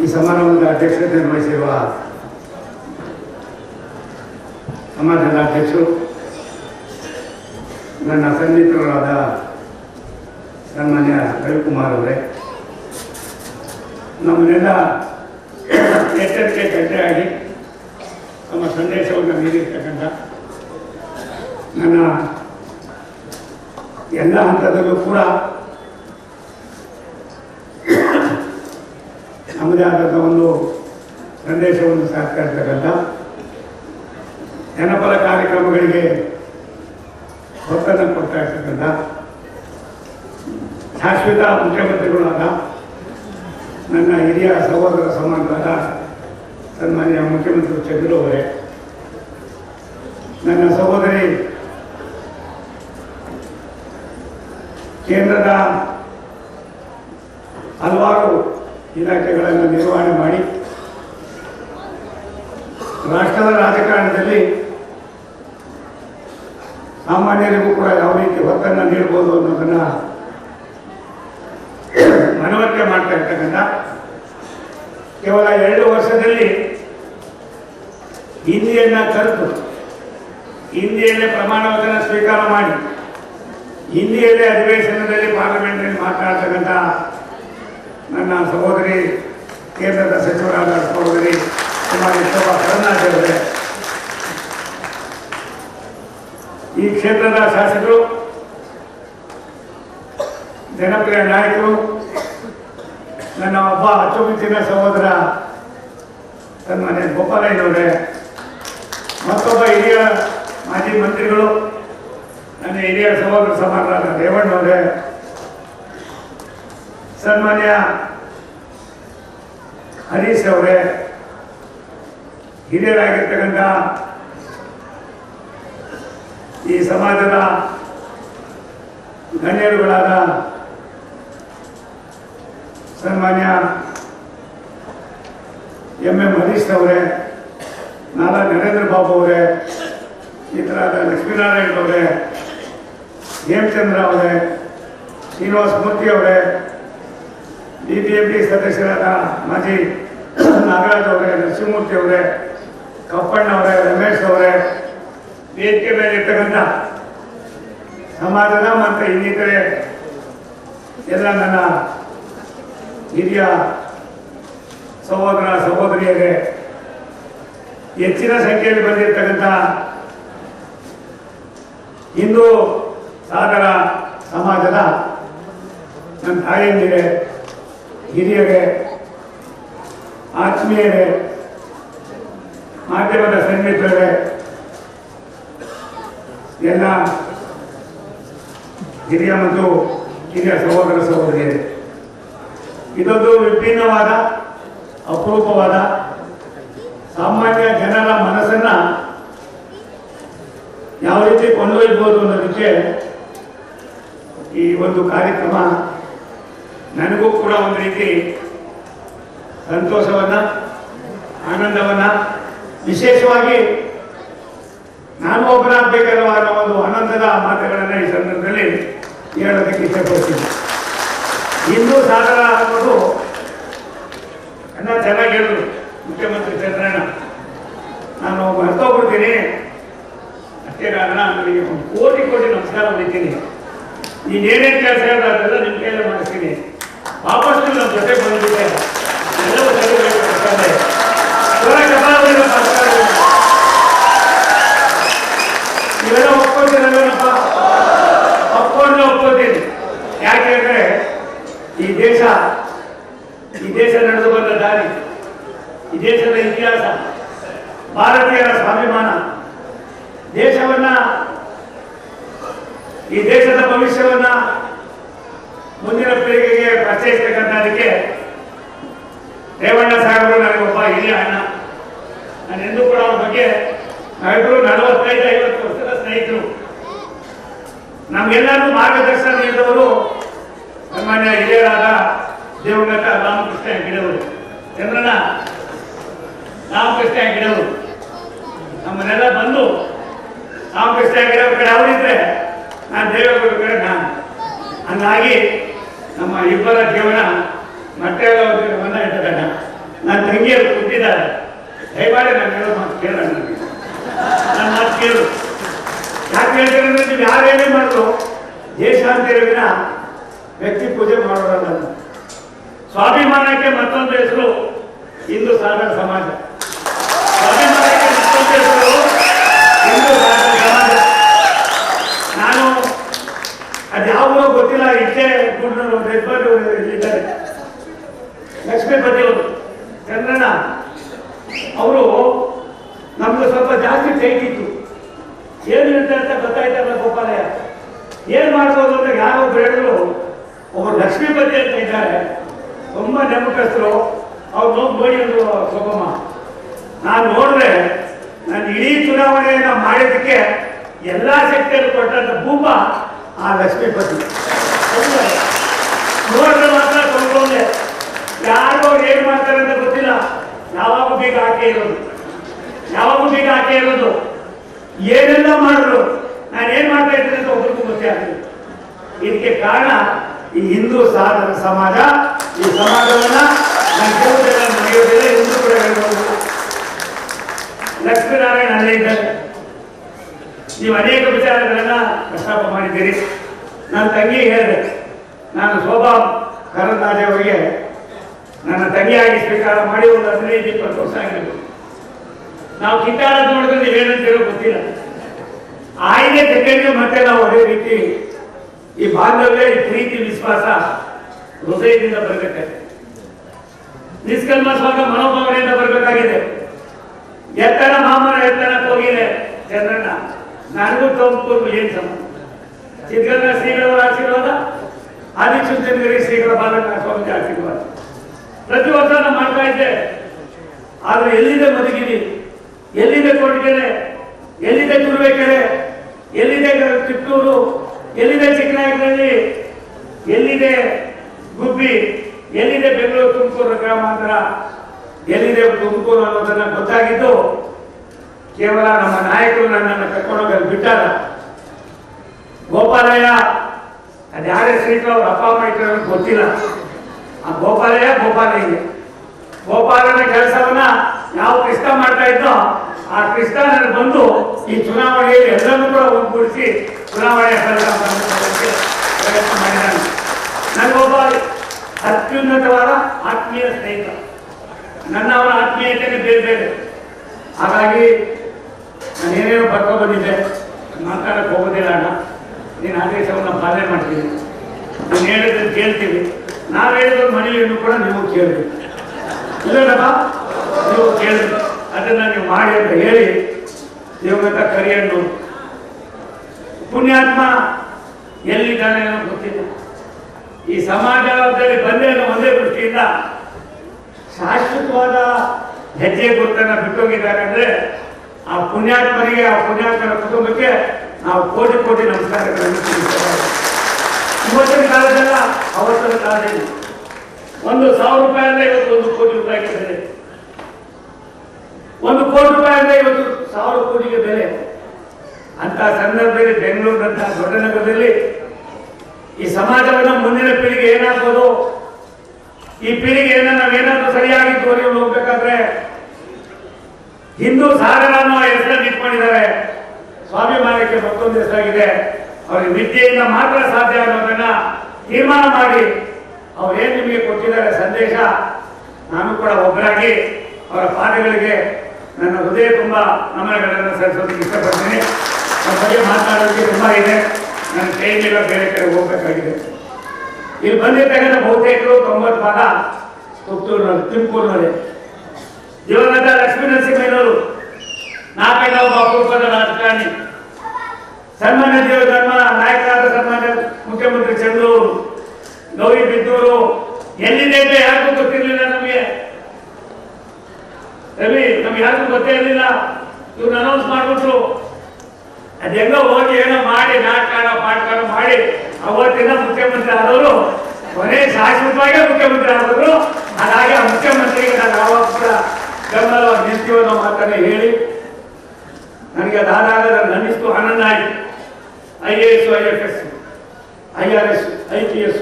ಈ ಸಮಾರಂಭದ ಅಧ್ಯಕ್ಷತೆ ವಹಿಸಿರುವ ಸಮಾಜದ ಅಧ್ಯಕ್ಷರು, ನನ್ನ ಸನ್ನಿಹಿತರಾದ ಸನ್ಮಾನ್ಯ ರವಿಕುಮಾರ್ ಅವರೇ, ನಮ್ಮನ್ನೆಲ್ಲ ಎಚ್ಚರಿಕೆ ಗಂಟೆಯಾಗಿ ನಮ್ಮ ಸಂದೇಶವನ್ನು ನೀಡಿರ್ತಕ್ಕಂಥ ನನ್ನ ಎಲ್ಲ ಹಂತದಲ್ಲೂ ಕೂಡ ನಮ್ಮದೇ ಆದಂಥ ಒಂದು ಸಂದೇಶವನ್ನು ಇರ್ತಕ್ಕಂಥ ಜನಪದ ಕಾರ್ಯಕ್ರಮಗಳಿಗೆ ಒತ್ತನ್ನು ಕೊಡ್ತಾ ಇರ್ತಕ್ಕಂಥ ಶಾಶ್ವತ ಮುಖ್ಯಮಂತ್ರಿಗಳಾದ ನನ್ನ ಹಿರಿಯ ಸಹೋದರ ಸಮಾನರಾದ ಸನ್ಮಾನ್ಯ ಮುಖ್ಯಮಂತ್ರಿ ಚಂದ್ರು ನನ್ನ ಸಹೋದರಿ ಕೇಂದ್ರದ ಹಲವಾರು ಇಲಾಖೆಗಳನ್ನು ನಿರ್ವಹಣೆ ಮಾಡಿ ರಾಷ್ಟ್ರದ ರಾಜಕಾರಣದಲ್ಲಿ ಸಾಮಾನ್ಯರಿಗೂ ಕೂಡ ಯಾವ ರೀತಿ ಒತ್ತನ್ನು ನೀಡಬಹುದು ಅನ್ನೋದನ್ನ ಮನವರಿಕೆ ಮಾಡ್ತಾ ಇರ್ತಕ್ಕಂಥ ಕೇವಲ ಎರಡು ವರ್ಷದಲ್ಲಿ ಹಿಂದಿಯನ್ನ ಕರೆದು ಹಿಂದಿಯಲ್ಲೇ ಪ್ರಮಾಣ ವಚನ ಸ್ವೀಕಾರ ಮಾಡಿ. ಹಿಂದಿಯಲ್ಲೇ ಅಧಿವೇಶನದಲ್ಲಿ ಪಾರ್ಲಿಮೆಂಟ್ನಲ್ಲಿ ಮಾತನಾಡ್ತಕ್ಕಂಥ ನನ್ನ ಸಹೋದರಿ, ಕೇಂದ್ರದ ಸಚಿವರಾದ ಸಹೋದರಿ ಕುಮಾರಿ ಶೋಭಾ ಕರಂದ್ಲಾಜೆ ಅವರೇ. ಈ ಕ್ಷೇತ್ರದ ಶಾಸಕರು, ಜನಪ್ರಿಯ ನಾಯಕರು, ನನ್ನ ಒಬ್ಬ ಅಚ್ಚುಮೆಚ್ಚಿನ ಸಹೋದರ ಸನ್ಮಾನ್ಯ ಗೋಪಾಲಯ್ಯನವರೇ, ಮತ್ತೊಬ್ಬ ಹಿರಿಯ ಮಾಜಿ ಮಂತ್ರಿಗಳು, ನನ್ನ ಹಿರಿಯ ಸಹೋದರ ಸಮಾನರಾದ ರೇವಣ್ಣವರೇ ಸನ್ಮಾನ್ಯ ಹರೀಶ್ ಅವರೇ, ಹಿರಿಯರಾಗಿರ್ತಕ್ಕಂಥ ಈ ಸಮಾಜದ ಗಣ್ಯರುಗಳಾದ ಸನ್ಮಾನ್ಯ ಎಂ ಎಂ ಹರೀಶ್ ಅವರೇ, ನಾಲಾ ನರೇಂದ್ರ ಬಾಬು ಅವರೇ, ಇತರಾದ ಲಕ್ಷ್ಮೀನಾರಾಯಣ ಅವರೇ, ಹೇಮಚಂದ್ರ ಅವರೇ, ಶ್ರೀನಿವಾಸ ಮೂರ್ತಿ ಅವರೇ ಬಿ ಪಿ ಸದಸ್ಯರಾದ ಮಾಜಿ ನಾಗರಾಜ್ ಅವರೇ, ನರಸಿಂಹಮೂರ್ತಿ ಅವರೇ, ಕಪ್ಪಣ್ಣ ಅವರೇ, ರಮೇಶ್ ಅವರೇ ವೇದಿಕೆ ಮೇಲೆ ಇರ್ತಕ್ಕಂಥ ಸಮಾಜದ ಮತ್ತು ಇನ್ನಿತರೆ ಎಲ್ಲ ನನ್ನ ಹಿರಿಯ ಸಹೋದರ ಸಹೋದರಿಯರೇ, ಹೆಚ್ಚಿನ ಸಂಖ್ಯೆಯಲ್ಲಿ ಬಂದಿರತಕ್ಕಂಥ ಹಿಂದೂ ಸಾಗರ ಸಮಾಜದ ನನ್ನ ತಾಯಂದಿರೇ ಹಿರಿಯರೇ, ಆತ್ಮೀಯರೇ, ಮಾಧ್ಯಮದ ಸ್ನೇಹಿತರೇ, ಎಲ್ಲ ಹಿರಿಯ ಮತ್ತು ಹಿರಿಯ ಸಹೋದರ ಸಹೋದರಿಯರೇ, ಇದೊಂದು ವಿಭಿನ್ನವಾದ, ಅಪರೂಪವಾದ, ಸಾಮಾನ್ಯ ಜನರ ಮನಸ್ಸನ್ನ ಯಾವ ರೀತಿ ಕೊಂಡೊಯ್ಬೋದು ಅನ್ನೋದಕ್ಕೆ ಈ ಒಂದು ಕಾರ್ಯಕ್ರಮ ನನಗೂ ಕೂಡ ಒಂದು ರೀತಿ ಸಂತೋಷವನ್ನ, ಆನಂದವನ್ನ, ವಿಶೇಷವಾಗಿ ನಾನು ಒಬ್ಬನಾಗಬೇಕಲ್ವ ಅನ್ನೋ ಒಂದು ಆನಂದದ ಮಾತುಗಳನ್ನ ಈ ಸಂದರ್ಭದಲ್ಲಿ ಹೇಳೋದಕ್ಕೆ ಇಷ್ಟಪಡ್ತೀನಿ. ಇಂದು ಸಾಗರ ಅನ್ನೋದು ಅನ್ನ ಚೆನ್ನಾಗಿ ಹೇಳಿದ್ರು ಮುಖ್ಯಮಂತ್ರಿ ಚಂದ್ರಣ್ಣ. ನಾನು ಮರ್ತೋಗ್ಬಿಡ್ತೀನಿ. ಅಷ್ಟೇ ಕಾರಣ ನನಗೆ ಒಂದು ಕೋಟಿ ಕೋಟಿ ನಮಸ್ಕಾರ ಹೊಡಿತೀನಿ. ನೀನೇನೇನು ಕೆಲಸ ಅದೆಲ್ಲ ನಿಮ್ಮ ಕೈಯಲ್ಲಿ ಮಾಡಿಸ್ತೀನಿ. ವಾಪಸ್ ನಮ್ಮ ಜೊತೆ ಬಂದಿದ್ದೆ ಎಲ್ಲವೂ ಸರಿಬೇಕು ಯಾಕಂದ್ರೆ ಇವರ ಕಥಾವಳಿಗಳ ಸರ್ಕಾರವಿಲ್ಲ. ಇವೆಲ್ಲ ಒಪ್ಕೊಳ್ತೀರಲ್ವೇನಪ್ಪ ಒಪ್ಕೊಂಡು ಒಪ್ಕೊಳ್ತೀನಿ ಯಾಕೆಂದ್ರೆ ಈ ದೇಶ ಈ ದೇಶ ನಡೆದು ಬಂದ ದಾರಿ ಈ ದೇಶದ ಇತಿಹಾಸ ಭಾರತೀಯರ ಸ್ವಾಭಿಮಾನ ದೇಶವನ್ನ ಈ ದೇಶದ ಭವಿಷ್ಯವನ್ನ ಮುಂದಿನ ಪೀಳಿಗೆಗೆ ಪರಿಚಯಿಸ್ತಕ್ಕಂಥದಕ್ಕೆ ರೇವಣ್ಣ ಸಾಹೇಬರು ಒಬ್ಬ ಹಿರಿಯ ಅಣ್ಣ. ನಾನು ಎಂದೂ ಕೂಡ ಅವ್ರ ಬಗ್ಗೆ ನಾವಿಬ್ರು ನಲವತ್ತೈದು, ಐವತ್ತು ವರ್ಷದ ಸ್ನೇಹಿತರು. ನಮ್ಗೆಲ್ಲರಿಗೂ ಮಾರ್ಗದರ್ಶನ ನೀಡಿದವರು ಸನ್ಮಾನ್ಯ ಹಿರಿಯರಾದ ದೇವಗತ ರಾಮಕೃಷ್ಣ ಹೆಗ್ಗಡೆಯವರು. ಚಂದ್ರನ ರಾಮಕೃಷ್ಣ ಹೆಗ್ಗಡೆಯವರು. ನಮ್ಮನ್ನೆಲ್ಲ ಬಂದು ರಾಮಕೃಷ್ಣ ಹೆಗ್ಗಡೆಯವ್ರ ಕಡೆ ಅವರಿದ್ರೆ ನಾನು ದೇವೇಗೌಡ ಕಡೆ ನಾನು. ಹಂಗಾಗಿ ನಮ್ಮ ಇಬ್ಬರ ಜೀವನ ಮತ್ತೆ ಮನ ಇಟ್ಟದಣ್ಣ ನನ್ನ ತಂಗಿಯರು ಹುಟ್ಟಿದ್ದಾರೆ ದಯಮಾಡಿ ನಾನು ಹೇಳೋ ಮಾತು ಕೇಳೋಣ ನನಗೆ. ನನ್ನ ಮಾತು ಕೇಳು. ಯಾಕೆ ಹೇಳ್ತೀರ ನೀವು ಯಾರೇನೇ ಮಾಡಿದ್ರು ಹೇಳಿದ್ರ ವ್ಯಕ್ತಿ ಪೂಜೆ ಮಾಡೋರಲ್ಲ. ಸ್ವಾಭಿಮಾನಕ್ಕೆ ಮತ್ತೊಂದು ಹೆಸರು ಹಿಂದೂ ಸಾಧನ ಸಮಾಜ ಸ್ವಾಭಿಮಾನಕ್ಕೆ ಮತ್ತೊಂದು ಹೆಸರು ಹಿಂದೂ ಸಾಧನ ಸಮಾಜ ನಾನು ಅದ್ಯಾವುದೋ ಗೊತ್ತಿಲ್ಲ ಇಷ್ಟೇ ಗುಡ್ನವರು ಯಜಮಾನರು ಇಲ್ಲಿದ್ದಾರೆ ಲಕ್ಷ್ಮೀಪತಿ ಅವರು ಚಂದ್ರಣ್ಣ ಅವರು ನಮ್ಗೆ ಸ್ವಲ್ಪ ಜಾಸ್ತಿ ಟೈಟ್ ಇತ್ತು ಏನು ಇರುತ್ತೆ ಅಂತ ಗೊತ್ತಾಯ್ತಲ್ಲ ಗೋಪಾಲಯ್ಯ ಏನ್ ಮಾಡ್ಬೋದು ಅಂತ ಯಾರೋ ಹೇಳಿದ್ರು ಒಬ್ಬರು ಲಕ್ಷ್ಮೀಪತಿ ಅಂತ ಇದ್ದಾರೆ. ತುಂಬ ನೆಮ್ಮಕಸ್ತರು ಅವ್ರು ನೋವು ನೋಡಿ ಒಂದು ಸೊಗಮ್ಮ ನಾನು ನೋಡಿದ್ರೆ ನಾನು ಇಡೀ ಚುನಾವಣೆಯನ್ನು ಮಾಡಿದ್ದಕ್ಕೆ ಎಲ್ಲ ಶಕ್ತಿಯಲ್ಲಿ ಕೊಟ್ಟಂತ ಭೂಪ ಆ ಲಕ್ಷ್ಮೀಪತಿ? ನೋಡಿದ್ರೆ ಮಾತ್ರ ಕೊಂಡ್ಕೊಂಡೆ ಯಾರು ಏನು ಮಾಡ್ತಾರೆ ಅಂತ ಗೊತ್ತಿಲ್ಲ. ಯಾವಾಗ ಬೀಗ ಹಾಕಿ ಇರೋದು. ಯಾವಾಗ ಬೀಗ ಹಾಕಿ ಇರೋದು. ಏನೆಲ್ಲ ಮಾಡಿದ್ರು. ನಾನು ಏನು ಮಾಡ್ತಾ ಇದ್ದೀನಿ ಅಂತ ಒಬ್ಬರಿಗೂ ಗೊತ್ತೇ ಆಗ್ತಿಲ್ಲ ಇದಕ್ಕೆ ಕಾರಣ ಈ ಹಿಂದೂ ಸಾಧನ ಸಮಾಜ, ಈ ಸಮಾಜವನ್ನ ಹಿಂದೂ ಕೂಡ ಹೇಳ್ಬೋದು. ಲಕ್ಷ್ಮೀನಾರಾಯಣ ಅಲ್ಲೇ ಇದ್ದಾರೆ. ನೀವು ಅನೇಕ ವಿಚಾರಗಳನ್ನ ಪ್ರಸ್ತಾಪ ಮಾಡಿದ್ದೀರಿ. ನನ್ನ ತಂಗಿ ಹೇಳಿದೆ, ನಾನು ಶೋಭಾ ಕರಂದಾಜೆ ಅವರಿಗೆ ನನ್ನ ತಂಗಿಯಾಗಿ ಸ್ವೀಕಾರ ಮಾಡಿ ಒಂದು ಹದಿನೈದು, ಇಪ್ಪತ್ತು ವರ್ಷ ಆಗಿರ್ಬೋದು ನಾವು ಕಿತ್ತಾಡೋದು ನೋಡಿದ್ರೆ ನೀವೇನಂತೀರೋ ಗೊತ್ತಿಲ್ಲ. ಆಯ್ಕೆ ತೆಗೆದು ಮತ್ತೆ ನಾವು ಅದೇ ರೀತಿ ಈ ಬಾಂಧವ್ಯ, ಈ ಪ್ರೀತಿ, ವಿಶ್ವಾಸ ಹೃದಯದಿಂದ ಬರಬೇಕಾಗಿದೆ. ನಿಷ್ಕಲ್ಮಶವಾದ ಮನೋಭಾವನೆಯಿಂದ ಬರಬೇಕಾಗಿದೆ. ಎತ್ತರ ಮಾಮನ ಎತ್ತರ ಹೋಗಿದೆ ಚಂದ್ರಣ್ಣ ನನಗೂ ತುಮಕೂರು ಏನ್ ಸಂಬಂಧ? ಸಿದ್ಧಗಂಗಾ ಶ್ರೀಗಳವರ ಆಶೀರ್ವಾದ, ಆದಿಚುಂಚನಗಿರಿ ಶ್ರೀಗಳ ಬಾಲಕ ಸ್ವಾಮಿ ಆಶೀರ್ವಾದ. ಪ್ರತಿ ವರ್ಷ ನಾನು ಮಾಡ್ತಾ ಇದ್ದೆ. ಆದ್ರೆ ಎಲ್ಲಿದೆ ಮಧುಗಿರಿ? ಎಲ್ಲಿದೆ ಕೊರಟಗೆರೆ ಎಲ್ಲಿದೆ ತುರುವೇಕೆರೆ ಎಲ್ಲಿದೆ ಚಿತ್ತೂರು? ಎಲ್ಲಿದೆ ಚಿಕ್ಕನಾಯಕನಹಳ್ಳಿ ಎಲ್ಲಿದೆ ಗುಬ್ಬಿ? ಎಲ್ಲಿದೆ ಬೆಂಗಳೂರು ತುಮಕೂರು ಗ್ರಾಮಾಂತರ? ಎಲ್ಲಿದೆ ತುಮಕೂರು ಅನ್ನೋದನ್ನ ಗೊತ್ತಾಗಿದ್ದು ಕೇವಲ ನಮ್ಮ ನಾಯಕರು ನನ್ನನ್ನು ಕರ್ಕೊಂಡೋಗಿ ಬಿಟ್ಟಾರ. ಗೋಪಾಲಯ್ಯ ಅದ್ಯಾರೇ ಶ್ರೀಗಳು ಅವ್ರ ಅಪ್ಪ ಅಮ್ಮ ಇಟ್ಟರೆ ಗೊತ್ತಿಲ್ಲ. ಆ ಗೋಪಾಲಯ್ಯ ಗೋಪಾಲಯ್ಯ ಗೋಪಾಲನ ಕೆಲಸವನ್ನ ಯಾವ ಕೃಷ್ಣ ಮಾಡ್ತಾ ಇದ್ದೋ ಆ ಕೃಷ್ಣ ಬಂದು ಈ ಚುನಾವಣೆಯಲ್ಲಿ ಎಲ್ಲರನ್ನೂ ಕೂಡ ಒಗ್ಗೂಡಿಸಿ ಚುನಾವಣೆ ಮಾಡೋದಕ್ಕೆ ಪ್ರಯತ್ನ ಮಾಡಿದ್ದಾನೆ ನನಗೊಬ್ಬ ಅತ್ಯುನ್ನತವಾದ ಆತ್ಮೀಯ ಸ್ನೇಹಿತ. ನನ್ನ ಅವರ ಆತ್ಮೀಯತೆಗೆ ಬೇರೆ ಬೇರೆ. ಹಾಗಾಗಿ ನಾನು ಏನೇನೋ ಬರ್ಕೊ ಬಂದಿದ್ದೆ ಮಾತಾಡಕ್ಕೆ ಹೋಗೋದಿಲ್ಲ ಅಣ್ಣ ನೀನು ಆದೇಶವನ್ನು ಪಾಲನೆ ಮಾಡ್ತೀನಿ. ನೀನು ಹೇಳಿದ್ರೆ ಕೇಳ್ತೀನಿ. ನಾವು ಹೇಳಿದ ಮನೆಯನ್ನು ಕೂಡ ನೀವು ಕೇಳಬೇಕು. ಇಲ್ಲಪ್ಪ ನೀವು ಕೇಳಿ ಅದನ್ನ ನೀವು ಮಾಡಿ ಅಂತ ಹೇಳಿ, ನೀವು ಕರಿಯನ್ನು ಪುಣ್ಯಾತ್ಮ ಎಲ್ಲಿದ್ದಾನೆ ಅನ್ನೋ ಗೊತ್ತಿಲ್ಲ. ಈ ಸಮಾಜದಲ್ಲಿ ಬಂದೆ ಅನ್ನೋ ಒಂದೇ ದೃಷ್ಟಿಯಿಂದ ಶಾಶ್ವತವಾದ ಹೆಜ್ಜೆ ಗುರುತನ್ನು ಬಿಟ್ಟೋಗಿದ್ದಾರೆ ಅಂದ್ರೆ ಆ ಪುಣ್ಯಾತ್ಮರಿಗೆ, ಆ ಪುಣ್ಯಾತ್ಮರ ಕುಟುಂಬಕ್ಕೆ ನಾವು ಕೋಟಿ ಕೋಟಿ ನಮಸ್ಕಾರಗಳನ್ನು ಇವತ್ತಿನ ಕಾಲದಲ್ಲ, ಅವತ್ತಿನ ಕಾಲದಲ್ಲಿ. ಒಂದು ಸಾವಿರ ರೂಪಾಯಿ ಅಂದ್ರೆ ಇವತ್ತು ಒಂದು ಕೋಟಿ ರೂಪಾಯಿಗೆ ಬೆಲೆ. ಒಂದು ಕೋಟಿ ರೂಪಾಯಿ ಅಂದ್ರೆ ಇವತ್ತು ಸಾವಿರ ಕೋಟಿಗೆ ಬೆಲೆ. ಅಂತ ಸಂದರ್ಭದಲ್ಲಿ ಬೆಂಗಳೂರಿನಂತಹ ದೊಡ್ಡ ನಗರದಲ್ಲಿ ಈ ಸಮಾಜವನ್ನು ಮುಂದಿನ ಪೀಳಿಗೆ ಏನಾಗ್ಬೋದು? ಈ ಪೀಳಿಗೆಯನ್ನು ನಾವೇನಾದ್ರೂ ಸರಿಯಾಗಿ ತೋರಿಕೊಂಡು ಹೋಗ್ಬೇಕಾದ್ರೆ ಹಿಂದೂ ಸಾಗರ ಅನ್ನೋ ಹೆಸರನ್ನು ಇಟ್ಕೊಂಡಿದ್ದಾರೆ. ಸ್ವಾಭಿಮಾನಕ್ಕೆ ಮತ್ತೊಂದು ಹೆಸರಾಗಿದೆ. ಅವರಿಗೆ ವಿದ್ಯೆಯಿಂದ ಮಾತ್ರ ಸಾಧ್ಯ ಅನ್ನೋದನ್ನ ತೀರ್ಮಾನ ಮಾಡಿ ಅವ್ರೇನ್ ನಿಮಗೆ ಕೊಟ್ಟಿದ್ದಾರೆ ಸಂದೇಶ, ನಾನು ಕೂಡ ಒಬ್ಬರಾಗಿ ಅವರ ಪಾದಗಳಿಗೆ ನನ್ನ ಹೃದಯ ತುಂಬ ನಮನಗಳನ್ನು ಸಲ್ಲಿಸೋದಕ್ಕೆ ಇಷ್ಟಪಡ್ತೀನಿ. ಬಗ್ಗೆ ಮಾತನಾಡೋದಕ್ಕೆ ತುಂಬ ಇದೆ. ನನ್ನ ಕೈಯಿಂದ ಬೇರೆ ಕಡೆ ಹೋಗ್ಬೇಕಾಗಿದೆ. ಇಲ್ಲಿ ಬಂದಿರ್ತಕ್ಕಂಥ ಬಹುತೇಕರು ತೊಂಬತ್ತು ಭಾಗ ಪುತ್ತೂರಿನಲ್ಲಿ ತುಮಕೂರಿನಲ್ಲಿ ದಿವಂಗತ ಲಕ್ಷ್ಮೀ ನರಸಿಂಹಯ್ಯನವರು ನಾಲ್ಕೈದ ಅಪರೂಪದ ರಾಜಕಾರಣಿ. ಸನ್ಮಾನ್ಯ ದೇವ ಧರ್ಮ ನಾಯಕರಾದ ಸನ್ಮಾನ್ಯ ಮುಖ್ಯಮಂತ್ರಿ ಚಂದ್ರು ಗೌರಿ ಬಿದ್ದೂರು. ಎಲ್ಲಿದೆ ಅಂತ ಯಾರಿಗೂ ಗೊತ್ತಿರಲಿಲ್ಲ ನಮಗೆ. ರವಿ, ನಮ್ಗೆ ಯಾರಿಗೂ ಗೊತ್ತೇ ಇರಲಿಲ್ಲ. ಇವ್ರು ಅನೌನ್ಸ್ ಮಾಡ್ಬಿಟ್ರು. ಅದ್ ಹೆಂಗೋ ಏನೋ ಮಾಡಿ, ನಾಟಕ ಪಾಠ ಮಾಡಿ, ಅವತ್ತಿನ ಮುಖ್ಯಮಂತ್ರಿ ಆದವರು, ಕೊನೆ ಶಾಶ್ವತವಾಗಿ ಮುಖ್ಯಮಂತ್ರಿ ಆದವರು, ಹಾಗಾಗಿ ಆ ಮುಖ್ಯಮಂತ್ರಿಗೆ ನಾನು ಯಾವಾಗ ಕೂಡ ಅನ್ನೋ ಮಾತನ್ನ ಹೇಳಿ, ನನಗೆ ಅದಾದಾಗ ನನ್ನಿಷ್ಟು ಆನಂದ ಆಯ್ತು I A S, I F S, I R S, I P S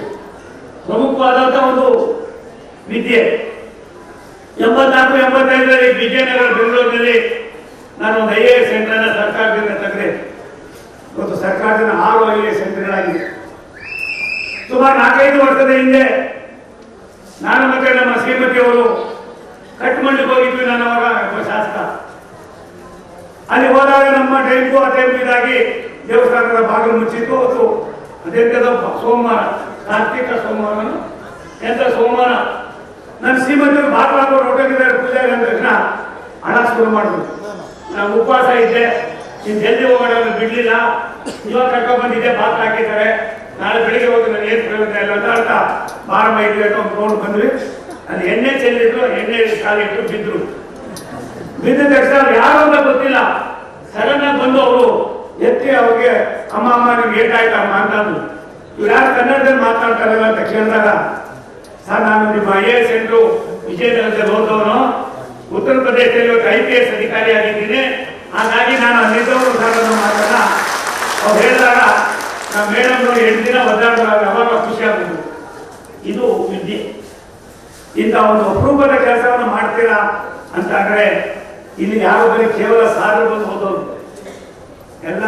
ಪ್ರಮುಖವಾದಂಥ ಒಂದು ವಿದ್ಯೆ. ಎಂಬತ್ನಾಲ್ಕು, ಎಂಬತ್ತೈದರಲ್ಲಿ ವಿಜಯನಗರ ಬೆಂಗಳೂರಿನಲ್ಲಿ ನಾನು ಒಂದು ಐ ಎ ಎಸ್ ಸೆಂಟರ್ನ ಸರ್ಕಾರದಿಂದ ತೆಗೆದೆ ಇವತ್ತು ಸರ್ಕಾರದಿಂದ ಆರು ಐ ಎ ಸುಮಾರು ನಾಲ್ಕೈದು ವರ್ಷದ ಹಿಂದೆ ನಾನು ಮತ್ತೆ ನಮ್ಮ ಶ್ರೀಮತಿ ಅವರು ಕಟ್ಮಂಡಿಗೆ ಹೋಗಿದ್ವಿ ನಾನು ಅವಾಗ ಶಾಸಕ. ಅಲ್ಲಿ ಹೋದಾಗ ನಮ್ಮ ಟೈಮ್ಗೂ ಆ ಟೈಮ್ ಇದಾಗಿ ದೇವಸ್ಥಾನದ ಭಾಗ ಮುಚ್ಚಿತ್ತು. ಅವತ್ತು ಅದೇ ಸೋಮವಾರ, ಕಾರ್ತಿಕ ಸೋಮವಾರ ಎಂತ ಸೋಮವಾರ ನನ್ನ ಶ್ರೀಮಂತ ಭಾರತ ಹೋಟೆಲ್ ಪೂಜೆ ಅಂದ ತಕ್ಷಣ ಹಣ ಶುರು ಮಾಡಿದ್ರು. ನಾನು ಉಪವಾಸ ಇದ್ದೆ. ಇನ್ನು ಜಲ್ದಿ ಹೋಗೋಣ ಬಿಡಲಿಲ್ಲ. ಇವಾಗ ಕರ್ಕೊಂಡ್ ಬಂದಿದ್ದೆ, ಬಾತ್ ಹಾಕಿದ್ದಾರೆ. ನಾಳೆ ಬೆಳಿಗ್ಗೆ ಹೋಗಿ ನಾನು ಏನ್ ಪ್ರಯೋಜನ ಇಲ್ಲ ಅಂತ ಅರ್ಥ. ಬಾರಮ್ಮ ಇದ್ವಿ ಅಂತ ಒಂದು ನೋಡ್ ಬಂದ್ವಿ. ಅಲ್ಲಿ ಎಣ್ಣೆ ಚೆಲ್ಲಿದ್ರು, ಎಣ್ಣೆ ಕಾಲಿಟ್ಟು ಬಿದ್ರು. ಬಿದ್ದ ತಕ್ಷಣ ಯಾರು ಅಂತ ಗೊತ್ತಿಲ್ಲ. ಸಡನ್ ಆಗಿ ಬಂದು ಅವರು ಎತ್ತಿ ಅವ್ರಿಗೆ, ಅಮ್ಮ ಅಮ್ಮ, ನಿಮ್ಗೆ ಏಟಾಯ್ತಮ್ಮ ಅಂತಂದ್ರು ಇವ್ರು ಯಾರು ಕನ್ನಡದಲ್ಲಿ ಮಾತಾಡ್ತಾರಲ್ಲ ಅಂತ ಕೇಳಿದಾಗ, ಸರ್, ನಾನು ನಿಮ್ಮ ಐ ಎ ಎಸ್ ಎಂಟ್ರು ವಿಜಯನಗರದಲ್ಲಿ ಓದೋನು ಉತ್ತರ ಪ್ರದೇಶದಲ್ಲಿ ಇವತ್ತು ಐ ಪಿ ಎಸ್ ಅಧಿಕಾರಿ ಆಗಿದ್ದೀನಿ ಹಾಗಾಗಿ ನಾನು ಅಲ್ಲಿದ್ದವರು ಸರ್ ಅನ್ನೋ ಮಾತನ್ನ ಅವ್ರು ಹೇಳಿದಾಗ ನಮ್ಮ ಮೇಡಮ್ ನೋಡಿ ಎಂಟು ದಿನ ಒದ್ದಾಡ್ತಾರೆ ಖುಷಿಯಾಗಬೇಕು ಇದು ವಿದ್ಯೆ. ಇಂಥ ಒಂದು ಅಪರೂಪದ ಕೆಲಸವನ್ನು ಮಾಡ್ತೀರಾ ಅಂತ ಇಲ್ಲಿ ಯಾರು ಬರೀ ಕೇವಲ ಸಾಧು ಬಂದು ಎಲ್ಲ